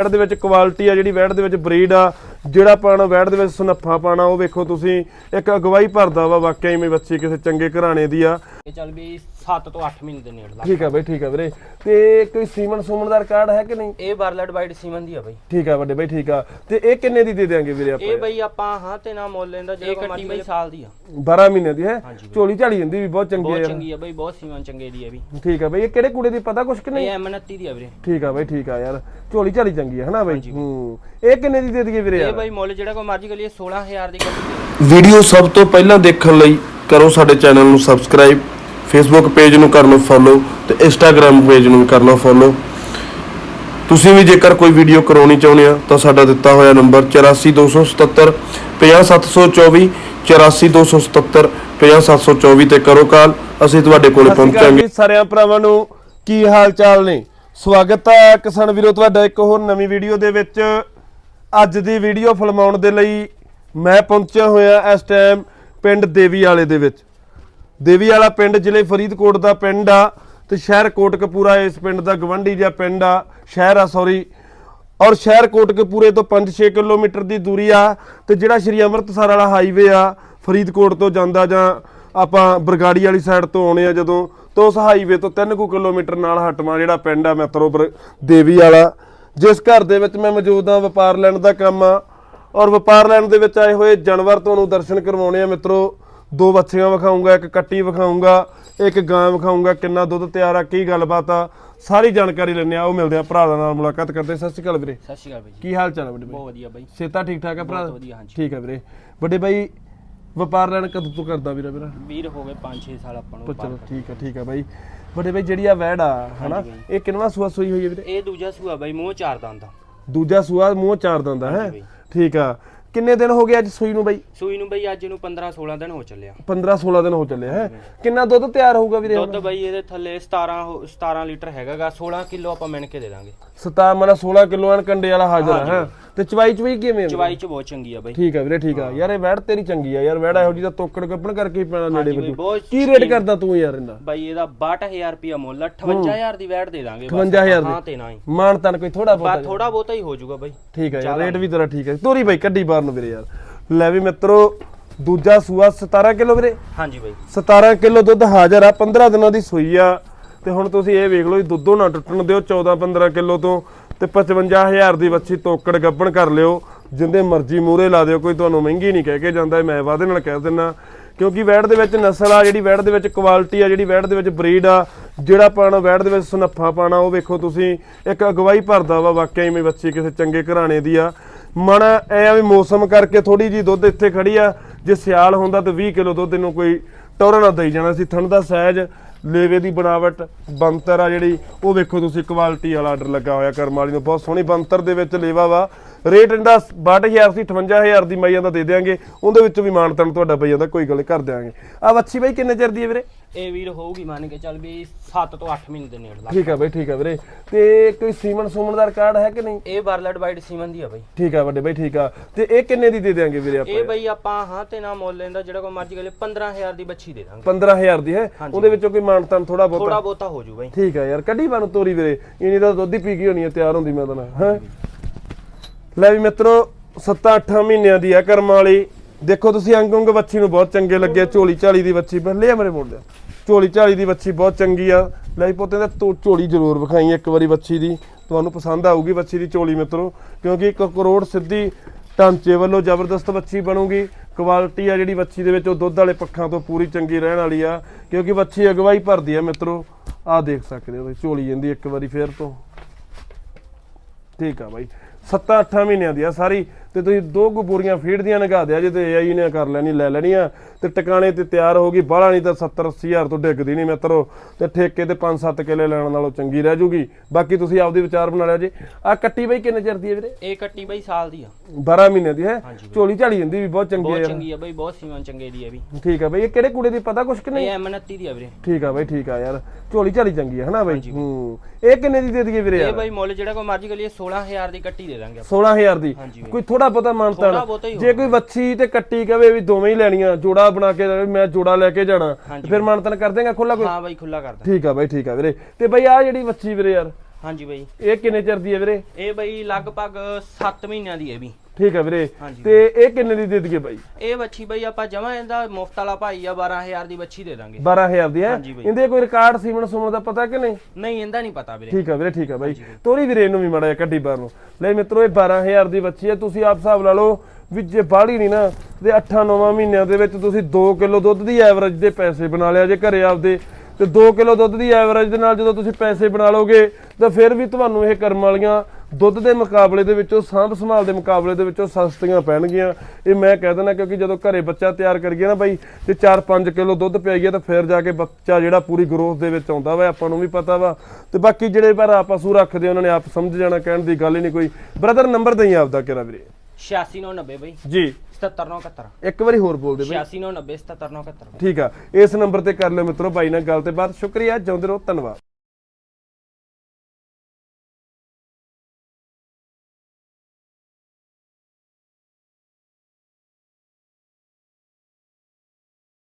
ਵੈੜ ਦੇ ਵਿੱਚ ਕੁਆਲਿਟੀ ਆ, ਜਿਹੜੀ ਵੈੜ ਦੇ ਵਿੱਚ ਬਰੀਡ ਆ, ਜਿਹੜਾ ਪਾਣਾ ਵੈੜ ਦੇ ਵਿੱਚ ਸੁਨੱਫਾ ਪਾਣਾ, ਉਹ ਵੇਖੋ ਤੁਸੀਂ, ਇੱਕ ਅਗਵਾਈ ਭਰਦਾ ਵਾ, ਵਾਕਿਆ ਹੀ ਬੱਚੀ ਕਿਸੇ ਚੰਗੇ ਘਰਾਣੇ ਦੀ ਆ। ਇਹ ਚੱਲ ਵੀ 7 ਤੋਂ 8 ਮਹੀਨੇ ਦੇ ਨੇੜੇ ਲੱਗ ਠੀਕ ਆ ਬਈ ਠੀਕ ਆ ਵੀਰੇ। ਤੇ ਕੋਈ ਸੀਮਨ ਸੂਮਨ ਦਾ ਰਿਕਾਰਡ ਹੈ ਕਿ ਨਹੀਂ? ਇਹ ਬਾਰਲਡ ਵਾਈਟ ਸੀਮਨ ਦੀ ਆ ਬਈ। ਠੀਕ ਆ ਵੱਡੇ ਬਈ ਠੀਕ ਆ। ਤੇ ਇਹ ਕਿੰਨੇ ਦੀ ਦੇ ਦੇਾਂਗੇ ਵੀਰੇ ਇਹ ਆਪਾਂ ਬਈ ਆਪਾਂ ਹਾਂ ਤੇ ਨਾ ਮੁੱਲ ਲੈਂਦਾ ਜੇ ਕੱਟੀ ਬਈ ਸਾਲ ਦੀ ਆ। 12 ਮਹੀਨੇ ਦੀ ਹੈ। ਝੋਲੀ ਝਾਲੀ ਜਾਂਦੀ ਵੀ ਬਹੁਤ ਚੰਗੀ ਬਹੁਤ ਆ। ਚੰਗੀ ਆ ਬਈ ਬਹੁਤ ਸੀਮਨ ਚੰਗੇ ਦੀ ਆ ਵੀ। ਠੀਕ ਆ ਬਈ ਇਹ ਕਿਹੜੇ ਕੁੜੇ ਦੀ ਪਤਾ ਕੁਛ ਕਿ ਇਹ ਨਹੀਂ? M29 ਦੀ ਆ ਵੀਰੇ। ਠੀਕ ਆ ਬਈ ਠੀਕ ਆ ਯਾਰ। ਝੋਲੀ ਝਾਲੀ ਚੰਗੀ ਆ ਹਨਾ ਬਈ? ਹੂੰ। ਇਹ ਕਿੰਨੇ ਦੀ ਦੇ ਦਈਏ ਵੀਰੇ ਇਹ ਬਈ ਮੁੱਲ ਜਿਹੜਾ ਕੋਈ ਮਰਜ਼ੀ ਕਰ ਲਈਏ 16000 ਦੀ ਕੱਟੀ ਦੇ ਵੀਡੀਓ ਸਭ ਤੋਂ ਪਹਿਲਾਂ ਦੇਖਣ ਲਈ ਕਰੋ ਸਾਡੇ ਚੈਨਲ ਨੂੰ ਸਬਸਕ੍ਰਾਈਬ। ਫੇਸਬੁੱਕ ਪੇਜ ਨੂੰ ਕਰ ਲਓ ਫੋਲੋ ਤੇ ਇੰਸਟਾਗ੍ਰam ਪੇਜ ਨੂੰ ਵੀ ਕਰ ਲਓ ਫੋਲੋ ਤੁਸੀਂ ਵੀ ਜੇਕਰ ਕੋਈ ਵੀਡੀਓ ਕਰਾਉਣੀ ਚਾਹੁੰਦੇ ਆ ਤਾਂ ਸਾਡਾ ਦਿੱਤਾ ਹੋਇਆ ਨੰਬਰ 84277 50724 84277 50724 ਤੇ ਕਰੋ ਕਾਲ। ਅਸੀਂ ਤੁਹਾਡੇ ਕੋਲੇ ਪਹੁੰਚਾਂਗੇ। ਸਾਰਿਆਂ ਭਰਾਵਾਂ ਨੂੰ ਕੀ ਹਾਲ ਚਾਲ ਨੇ? ਸਵਾਗਤ ਹੈ ਕਿਸਾਨ ਵੀਰੋ ਤੁਹਾਡਾ ਇੱਕ ਹੋਰ ਨਵੀਂ ਵੀਡੀਓ ਦੇ ਵਿੱਚ। ਅੱਜ ਦੀ ਵੀਡੀਓ ਫਿਲਮਾਉਣ ਦੇ ਲਈ ਮੈਂ ਪਹੁੰਚਿਆ ਹੋਇਆ ਇਸ ਟਾਈਮ ਪਿੰਡ ਦੇਵੀ ਵਾਲੇ ਦੇ ਵਿੱਚ। ਦੇਵੀ ਵਾਲਾ ਪਿੰਡ ਜ਼ਿਲ੍ਹੇ ਫਰੀਦਕੋਟ ਦਾ ਪਿੰਡ ਆ ਤੇ ਸ਼ਹਿਰ ਕੋਟਕਪੂਰਾ ਇਸ ਪਿੰਡ ਦਾ ਗਵੰਡੀ ਜਿਹਾ ਪਿੰਡ ਆ, ਸ਼ਹਿਰ ਆ ਸੌਰੀ ਔਰ ਸ਼ਹਿਰ ਕੋਟਕਪੂਰੇ ਤੋਂ 5-6 ਕਿਲੋਮੀਟਰ ਦੀ ਦੂਰੀ ਆ ਤੇ ਜਿਹੜਾ ਸ਼੍ਰੀ ਅੰਮ੍ਰਿਤਸਰ ਵਾਲਾ ਹਾਈਵੇ ਆ, ਫਰੀਦਕੋਟ ਤੋਂ ਜਾਂਦਾ ਜਾਂ ਆਪਾਂ ਬਰਗਾੜੀ ਵਾਲੀ ਸਾਈਡ ਤੋਂ ਆਉਣੇ ਆ ਜਦੋਂ, ਤੋਂ ਉਸ ਹਾਈਵੇ ਤੋਂ 3 ਕੁ ਕਿਲੋਮੀਟਰ ਨਾਲ ਹਟਵਾ ਜਿਹੜਾ ਪਿੰਡ ਆ ਮੈਤਰੋ ਬਰ- ਦੇਵੀ ਵਾਲਾ ਜਿਸ ਘਰ ਦੇ ਵਿੱਚ ਮੈਂ ਮੌਜੂਦ ਆ ਵਪਾਰ ਲੈਣ ਦਾ ਕੰਮ ਆ। ਔਰ ਵਪਾਰ ਲੈਣ ਦੇ ਵਿੱਚ ਆਏ ਹੋਏ ਜਾਨਵਰ ਤੁਹਾਨੂੰ ਦਰਸ਼ਨ ਕਰਵਾਉਣੇ ਆ ਮਿੱਤਰੋ। ਦੋ ਬੱਚੀਆਂ ਵਿਖਾਉਂਗਾ ਇੱਕ ਕੱਟੀ ਵਿਖਾਉਂਗਾ ਇੱਕ ਗਾਂ ਵਿਖਾਉਂਗਾ ਕਿੰਨਾ ਦੁੱਧ ਤਿਆਰ ਆ ਕੀ ਗੱਲਬਾਤ ਆ ਸਾਰੀ ਜਾਣਕਾਰੀ ਲੈਣੇ ਆ। ਉਹ ਮਿਲਦੇ ਆ ਭਰਾ ਨਾਲ ਮੁਲਾਕਾਤ ਕਰਦੇ ਸਤਿ ਸ਼੍ਰੀ ਅਕਾਲ ਵੀਰੇ। ਸਤਿ ਸ਼੍ਰੀ ਅਕਾਲ ਬਈ ਜੀ। ਕੀ ਹਾਲ ਚਾਲ ਵੱਡੇ ਬਹੁਤ ਬਾਈ ਵਧੀਆ ਬਈ। ਸੇਤਾ ਠੀਕ ਠਾਕ ਹੈ ਭਰਾ? ਬਹੁਤ ਵਧੀਆ ਹਾਂਜੀ। ਠੀਕ ਹੈ ਵੀਰੇ। ਵੱਡੇ ਬਾਈ ਵਪਾਰ ਲੈਣ ਕਦੋਂ ਤੋਂ ਕਰਦਾ ਵੀਰੇ ਵੀਰਾ? ਵੀਰ ਹੋ ਗਏ 5-6 ਸਾਲ ਆਪਾਂ ਨੂੰ ਚਲੋ ਠੀਕ ਹੈ ਠੀਕ ਹੈ ਬਾਈ। ਵੱਡੇ ਬਾਈ ਜਿਹੜੀ ਆ ਵੈੜ ਆ ਹਨਾ? ਇਹ ਕਿੰਨਵਾ ਸੂਆ ਸੂਈ ਹੋਈ ਹੈ ਵੀਰੇ? ਇਹ ਦੂਜਾ ਸੂਆ ਬਈ ਮੂੰਹ ਚਾਰ ਦੰਦ ਆ। ਦੂਜਾ ਸੂਆ ਮੂੰਹ ਚਾਰ ਦੰਦਾ ਹੈ। ਠੀਕ ਆ। ਕਿੰਨੇ ਦਿਨ ਹੋ ਗਏ ਅੱਜ ਸੂਈ ਨੂੰ ਬਾਈ? ਸੂਈ ਨੂੰ ਬਈ ਅੱਜ ਨੂੰ 15-16 ਦਿਨ ਹੋ ਚੱਲਿਆ 15 16 ਦਿਨ ਹੋ ਚੱਲੇ ਹੈ? ਕਿੰਨਾ ਦੁੱਧ ਤਿਆਰ ਹੋਊਗਾ ਵੀਰੇ ਦੁੱਧ ਬਈ ਇਹਦੇ ਥੱਲੇ 17 ਹੋ- 17 ਲੀਟਰ ਹੈਗਾਗਾ 16 ਕਿਲੋ ਆਪਾਂ ਮਿਣ ਕੇ ਦੇ ਦਾਂਗੇ। ਸਤਾ ਮਨਾ 16 ਕਿਲੋ ਕੰਡੇ ਵਾਲਾ ਹਾਜ਼ਰ ਹੈ? ਹੈਂ? ਤੇ ਚਵਾਈ ਚਵਾਈ ਕਿਵੇਂ ਆ? ਚਵਾਈ ਚ ਬਹੁਤ ਚੰਗੀ ਆ ਬਈ। ਠੀਕ ਆ ਵੀਰੇ ਠੀਕ ਆ। ਯਾਰ ਇਹ ਵੈੜ ਤੇਰੀ ਚੰਗੀ ਆ। ਯਾਰ ਵੈੜ ਇਹੋ ਜੀ ਦਾ ਤੋਕੜ ਕੱਪਣ ਕਰਕੇ ਹੀ ਪੈਣਾ ਨੇੜੇ ਬਈ, ਬਹੁਤ ਕੀ ਰੇਟ ਕਰਦਾ ਤੂੰ ਯਾਰ ਇਹਦਾ? ਬਈ ਇਹਦਾ 62000 ਰੁਪਿਆ ਮੁੱਲ 58000 ਦੀ ਵੈਟ ਦੇ ਦਾਂਗੇ ਬਸ। 58000 ਦੀ? ਹਾਂ ਤੇ ਨਾ ਹੀ। ਮਾਨ ਤਨ ਕੋਈ ਥੋੜਾ ਬਸ ਬਹੁਤ ਥੋੜਾ ਬਹੁਤਾ ਹੀ ਹੋ ਜਾਊਗਾ ਬਈ। ਠੀਕ ਆ ਯਾਰ ਰੇਟ ਵੀ ਤੇਰਾ ਠੀਕ ਹੈ ਤੋਰੀ ਬਾਈ ਕੱਢੀ ਬਾਹਰ ਨੂੰ ਵੀਰੇ ਯਾਰ। ਲੈ ਵੀ ਮਿੱਤਰੋ ਦੂਜਾ ਸੂਆ 17 ਕਿਲੋ ਵੀਰੇ। ਹਾਂਜੀ ਬਈ। 17 ਕਿਲੋ ਦੁੱਧ ਹਾਜ਼ਰ ਆ 15 ਦਿਨਾਂ ਦੀ ਸੂਈ ਆ। ਤੇ ਹੁਣ ਤੁਸੀਂ ਇਹ ਵੇਖ ਲਓ ਜੀ ਦੁੱਧੋਂ ਨਾ ਟੁੱਟਣ ਦਿਓ 14 15 ਕਿਲੋ ਤੋਂ। ਤੇ 55000 ਦੀ ਵੱਛੀ ਤੋਕੜ ਗੱਬਣ ਕਰ ਲਿਓ, ਜਿੰਦੇ ਮਰਜ਼ੀ ਮੂਰੇ ਲਾ ਦਿਓ, ਕੋਈ ਤੁਹਾਨੂੰ ਮਹਿੰਗੀ ਨਹੀਂ ਕਹਿ ਕੇ ਜਾਂਦਾ, ਮੈਂ ਵਾਅਦੇ ਨਾਲ ਕਹਿ ਦਿੰਨਾ। ਕਿਉਂਕਿ ਵੈੜ ਦੇ ਵਿੱਚ ਨਸਲ ਆ, ਜਿਹੜੀ ਵੈੜ ਦੇ ਵਿੱਚ ਕੁਆਲਿਟੀ ਆ, ਜਿਹੜੀ ਵੈੜ ਦੇ ਵਿੱਚ ਬਰੀਡ ਆ, ਜਿਹੜਾ ਪਾਣਾ ਵੈੜ ਦੇ ਵਿੱਚ ਸੁਨੱਫਾ ਪਾਣਾ ਉਹ ਵੇਖੋ ਤੁਸੀਂ, ਇੱਕ ਅਗਵਾਈ ਭਰਦਾ ਵਾ, ਵਾਕਿਆ ਹੀ ਮੇ ਬੱਚੀ ਕਿਸੇ ਚੰਗੇ ਘਰਾਣੇ ਦੀ ਆ। ਮਨ ਐ ਆ ਵੀ ਮੌਸਮ ਕਰਕੇ ਥੋੜੀ ਜੀ ਦੁੱਧ ਇੱਥੇ ਖੜੀ ਆ, ਜੇ ਸਿਆਲ ਹੁੰਦਾ ਤਾਂ 20 ਕਿਲੋ ਦੁੱਧ ਇਹਨੂੰ ਕੋਈ ਟੋਰਾ ਨਾ ਦੇਈ ਜਾਣਾ ਸੀ, ਥਣ ਦਾ ਸਹਿਜ। ਲੇਵੇ ਦੀ ਬਣਾਵਟ ਬੰਤਰ ਆ ਜਿਹੜੀ, ਉਹ ਵੇਖੋ ਤੁਸੀਂ ਕੁਆਲਿਟੀ ਵਾਲਾ ਆਰਡਰ ਲੱਗਾ ਹੋਇਆ ਕਰਮ ਵਾਲੀ ਨੂੰ, ਬਹੁਤ ਸੋਹਣੀ ਬੰਤਰ ਦੇ ਵਿੱਚ ਲੇਵਾ ਵਾ। ਰੇਟ ਇਹਦਾ 62000 ਸੀ 58000 ਦੀ ਮਾਈਆਂ ਦਾ ਦੇ ਦੇਾਂਗੇ ਉਹਦੇ ਵਿੱਚੋਂ ਵੀ ਮਾਨਤਨ ਤੁਹਾਡਾ ਪਈ ਜਾਂਦਾ, ਕੋਈ ਗੱਲ ਕਰ ਦਿਆਂਗੇ। ਆ ਵੱਛੀ ਬਾਈ, ਕਿੰਨੇ ਚਿਰ ਦੀ ਹੈ ਵੀਰੇ? ਇਹ ਵੀਰ ਹੋਊਗੀ ਮੰਨ ਕੇ ਚੱਲ ਵੀ 7 ਤੋਂ 8 ਮਹੀਨੇ ਦੇ ਨੇੜੇ ਲੱਗ ਠੀਕ ਆ ਬਾਈ ਠੀਕ ਆ ਵੀਰੇ। ਤੇ ਕੋਈ ਸੀਮਨ ਸੂਮਨ ਦਾ ਰਿਕਾਰਡ ਹੈ ਕਿ ਨਹੀਂ? ਇਹ ਬਾਰਲਡ ਵਾਈਟ ਸੀਮਨ ਦੀ ਆ ਬਈ। ਠੀਕ ਆ ਵੱਡੇ ਬਾਈ ਠੀਕ ਆ। ਤੇ ਇਹ ਕਿੰਨੇ ਦੀ ਦੇ ਦੇਾਂਗੇ ਵੀਰੇ ਆਪਾਂ? ਇਹ ਬਈ ਆਪਾਂ ਹਾਂ ਤੇ ਨਾ ਮੁੱਲ ਲੈਂਦਾ ਜਿਹੜਾ ਕੋਈ ਮਰਜ਼ੀ ਕਰ ਲਈਏ 15000 ਦੀ ਬੱਚੀ ਦੇ ਦਾਂਗੇ। 15000 ਦੀ ਹੈ? ਉਹਦੇ ਵਿੱਚੋਂ ਕੋਈ ਮਾਨਤਨ ਥੋੜਾ ਬਹੁਤਾ? ਥੋੜਾ ਬਹੁਤਾ ਹੋ ਜੂ ਬਈ। ਠੀਕ ਆ ਯਾਰ ਕੱਢੀ ਬਾਨੂੰ ਤੋਰੀ ਵੀਰੇ। ਇਨੀ ਤਾਂ ਦੁੱਧ ਹੀ ਪੀ ਗਈ ਹੋਣੀ ਹੈ ਤਿਆਰ ਹੁੰਦੀ ਮੈਂ ਤਾਂ ਨਾ ਹੈ? ਲੈ ਵੀ ਮਿੱਤਰੋ 7-8 ਮਹੀਨਿਆਂ ਦੀ ਆ ਕਰਮ ਵਾਲੀ। ਦੇਖੋ ਤੁਸੀਂ ਅੰਗ ਅੰਗ ਵੱਛੀ ਨੂੰ ਬਹੁਤ ਚੰਗੇ ਲੱਗੇ, ਝੋਲੀ ਝਾਲੀ ਦੀ ਵੱਛੀ ਬੱਲੇ ਆ ਮੇਰੇ ਮੋੜ ਝੋਲੀ ਝਾਲੀ ਦੀ ਵੱਛੀ ਬਹੁਤ ਚੰਗੀ ਆ। ਲੈ ਪੋਤੇ ਦਾ ਤੋ ਝੋਲੀ ਜ਼ਰੂਰ ਵਿਖਾਈ ਇੱਕ ਵਾਰੀ ਵੱਛੀ ਦੀ। ਤੁਹਾਨੂੰ ਪਸੰਦ ਆਊਗੀ ਵੱਛੀ ਦੀ ਝੋਲੀ ਮਿੱਤਰੋ, ਕਿਉਂਕਿ ਇੱਕ ਕਰੋੜ ਸਿੱਧੀ ਢਾਂਚੇ ਵੱਲੋਂ ਜ਼ਬਰਦਸਤ ਵੱਛੀ ਬਣੂਗੀ। ਕੁਆਲਿਟੀ ਆ ਜਿਹੜੀ ਵੱਛੀ ਦੇ ਵਿੱਚ, ਉਹ ਦੁੱਧ ਵਾਲੇ ਪੱਖਾਂ ਤੋਂ ਪੂਰੀ ਚੰਗੀ ਰਹਿਣ ਵਾਲੀ ਆ। ਕਿਉਂਕਿ ਵੱਛੀ ਅਗਵਾਈ ਭਰਦੀ ਆ ਮਿੱਤਰੋ। ਆਹ ਦੇਖ ਸਕਦੇ ਹੋ ਬਈ, ਝੋਲੀ ਜਾਂਦੀ ਇੱਕ ਵਾਰੀ ਫੇਰ ਤੋਂ। ਠੀਕ ਆ ਬਾਈ। 7-8 ਮਹੀਨਿਆਂ ਦੀ ਆ ਸਾਰੀ। ਤੇ ਤੁਸੀਂ ਦੋ ਕੁ ਬੋਰੀਆਂ ਫੀਡ ਦੀਆਂ ਨਗਾ ਦਿਆ ਜੇ ਤੇ ਏਆਈ ਨੇ ਕਰ ਲੈਣੀ ਲੈ ਲੈਣੀ ਆ ਤੇ ਟਿਕਾਣੇ ਤੇ ਤਿਆਰ ਹੋ ਗਈ। ਬਾਹਲਾ ਨਹੀਂ ਤਾਂ 70-80 ਹਜ਼ਾਰ ਤੋਂ ਡਿੱਗਦੀ ਨਹੀਂ ਮਿੱਤਰੋ। ਤੇ ਠੇਕੇ ਤੇ 5-7 ਕਿੱਲੇ ਲੈਣ ਨਾਲੋਂ ਚੰਗੀ ਰਹਿ ਜੂਗੀ। ਬਾਕੀ ਤੁਸੀਂ ਆਪਦੀ ਵਿਚਾਰ ਬਣਾ ਲਿਆ ਜੇ। ਆ ਕੱਟੀ ਬਾਈ ਕਿੰਨੇ ਚਿਰ ਦੀ ਹੈ ਵੀਰੇ? ਇਹ ਕੱਟੀ ਬਈ ਸਾਲ ਦੀ ਆ। 12 ਮਹੀਨਿਆਂ ਦੀ ਹੈ। ਝੋਲੀ ਝਾਲੀ ਜਾਂਦੀ ਵੀ ਬਹੁਤ ਚੰਗੀ ਬਹੁਤ ਹੈ। ਚੰਗੀ ਆ ਬਈ ਬਹੁਤ ਸੀਮਨ ਚੰਗੇ ਦੀ ਆ ਵੀ। ਠੀਕ ਆ ਬਾਈ। ਇਹ ਕਿਹੜੇ ਕੁੜੇ ਦੀ ਪਤਾ ਕੁਛ ਕਿ ਨਹੀਂ? ਇਹ M29 ਦੀ ਆ ਵੀਰੇ। ਠੀਕ ਆ ਬਾਈ ਠੀਕ ਆ ਯਾਰ। ਝੋਲੀ ਝਾਲੀ ਚੰਗੀ ਆ ਹਨਾ ਬਾਈ? ਹੂੰ। ਇਹ ਕਿੰਨੇ ਦੀ ਦੇ ਦਈਏ ਵੀਰੇ ਇਹ ਬਈ ਮੁੱਲ ਜਿਹੜਾ ਕੋਈ ਮਰਜ਼ੀ ਕਰ ਲਈਏ 16000 ਦੀ ਕੱਟੀ ਦੇ ਦਾਂਗੇ ਆਪਾਂ। 16000 ਦੀ। ਕੋਈ ਥੋੜਾ ਬਹੁਤਾ ਮਾਨਤਾ ਥੋੜ੍ਹਾ ਬਹੁਤਾ ਹੀ ਜੇ ਕੋਈ ਵੱਛੀ ਤੇ ਕੱਟੀ ਕਵੇ ਵੀ ਦੋਵੇਂ ਹੀ ਲੈਣੀਆਂ ਜੋੜਾ ਬਣਾ ਕੇ ਮੈਂ ਜੋੜਾ ਲੈ ਕੇ ਜਾਣਾ ਫਿਰ ਮਾਨਤਨ ਕਰ ਦੇਗਾ ਖੁੱਲਾ ਕੋਈ? ਹਾਂ ਬਈ ਖੁੱਲਾ ਕਰਦਾ ਠੀਕ ਆ ਬਾਈ ਠੀਕ ਆ ਵੀਰੇ। ਤੇ ਬਾਈ ਆ ਜਿਹੜੀ ਵੱਛੀ ਵੀਰੇ ਯਾਰ ਹਾਂਜੀ ਬਾਈ। ਇਹ ਕਿੰਨੇ ਚਿਰ ਦੀ ਹੈ ਵੀਰੇ? ਇਹ ਬਾਈ ਲਗਭਗ 7 ਮਹੀਨਿਆਂ ਦੀ ਹੈ ਵੀ। ਠੀਕ ਹੈ ਵੀਰੇ। ਤੇ ਇਹ ਕਿੰਨੇ ਦੀ ਦੇ ਦਈਏ ਬਾਈ? ਇਹ ਬੱਚੀ ਬਾਈ ਆਪਾਂ ਜਮਾ ਇਹਦਾ ਮੁਫਤ ਵਾਲਾ ਭਾਈ ਆ 12000 ਦੀ ਬੱਚੀ ਦੇ ਦਾਂਗੇ। 12000 ਦੀ ਹੈ। ਇਹਦੇ ਕੋਈ ਰਿਕਾਰਡ ਸੀਮਨ ਸੁਮਨ ਦਾ ਪਤਾ ਕਿ ਨਹੀਂ? ਨਹੀਂ ਇਹਦਾ ਨਹੀਂ ਪਤਾ ਵੀਰੇ। ਠੀਕ ਆ ਵੀਰੇ ਠੀਕ ਆ ਬਾਈ। ਤੋਰੀ ਵੀਰੇ ਇਹਨੂੰ ਵੀ ਮੜਾ ਕੱਢੀ ਬਾਹਰ ਨੂੰ। ਲੈ ਮਿੱਤਰੋ ਇਹ 12000 ਦੀ ਬੱਚੀ ਹੈ। ਤੁਸੀਂ ਆਪ ਹਿਸਾਬ ਲਾ ਲਓ ਵੀ ਜੇ ਬਾਹਲੀ ਨਹੀਂ ਨਾ ਤੇ 8-9 ਮਹੀਨਿਆਂ ਦੇ ਵਿੱਚ ਤੁਸੀਂ 2 ਕਿਲੋ ਦੁੱਧ ਦੀ ਐਵਰੇਜ ਦੇ ਪੈਸੇ ਬਣਾ ਲਿਆ ਜੇ ਘਰੇ ਆਪਦੇ। ਤੇ 2 ਕਿਲੋ ਦੁੱਧ ਦੀ ਐਵਰੇਜ ਦੇ ਨਾਲ ਜਦੋਂ ਤੁਸੀਂ ਪੈਸੇ ਬਣਾ ਲਓਗੇ ਤਾਂ ਫਿਰ ਵੀ ਤੁਹਾਨੂੰ ਇਹ ਕਰਮ ਵਾਲੀਆਂ ਦੁੱਧ ਦੇ ਮੁਕਾਬਲੇ ਦੇ ਵਿੱਚੋਂ ਸਾਂਭ ਸੰਭਾਲ ਦੇ ਮੁਕਾਬਲੇ ਦੇ ਵਿੱਚੋਂ ਸਸਤੀਆਂ ਪੈਣਗੀਆਂ। ਇਹ ਮੈਂ ਕਹਿ ਦਿੰਦਾ ਕਿਉਂਕਿ ਜਦੋਂ ਘਰੇ ਬੱਚਾ ਤਿਆਰ ਕਰੀਏ ਨਾ ਬਾਈ ਤੇ 4-5 ਕਿਲੋ ਦੁੱਧ ਪਿਆਈਏ ਤਾਂ ਫਿਰ ਜਾ ਕੇ ਬੱਚਾ ਜਿਹੜਾ ਪੂਰੀ ਗਰੋਥ ਦੇ ਵਿੱਚ ਆਉਂਦਾ ਵਾ ਆਪਾਂ ਨੂੰ ਵੀ ਪਤਾ ਵਾ। ਤੇ ਬਾਕੀ ਜਿਹੜੇ ਭਰਾ ਪਸ਼ੂ ਰੱਖਦੇ ਉਹਨਾਂ ਨੇ ਆਪ ਸਮਝ ਜਾਣਾ ਕਹਿਣ ਦੀ ਗੱਲ ਹੀ ਨਹੀਂ ਕੋਈ। ਬ੍ਰਦਰ ਨੰਬਰ ਦਈ ਆਪਦਾ ਕਿਹੜਾ ਵੀਰੇ? 8690 ਬਾਈ। ਜੀ। 7791 ਇੱਕ ਵਾਰੀ ਹੋਰ ਬੋਲ ਦੇ ਬਾਈ। 8690 7791 ਠੀਕ ਆ ਇਸ ਨੰਬਰ ਤੇ ਕਰ ਲਿਓ ਮਿੱਤਰੋ ਬਾਈ ਨਾਲ ਗੱਲ ਤੇ ਬਾਤ ਸ਼ੁਕਰੀਆ ਜਿਉਂਦੇ ਰਹੋ ਧੰਨਵਾਦ।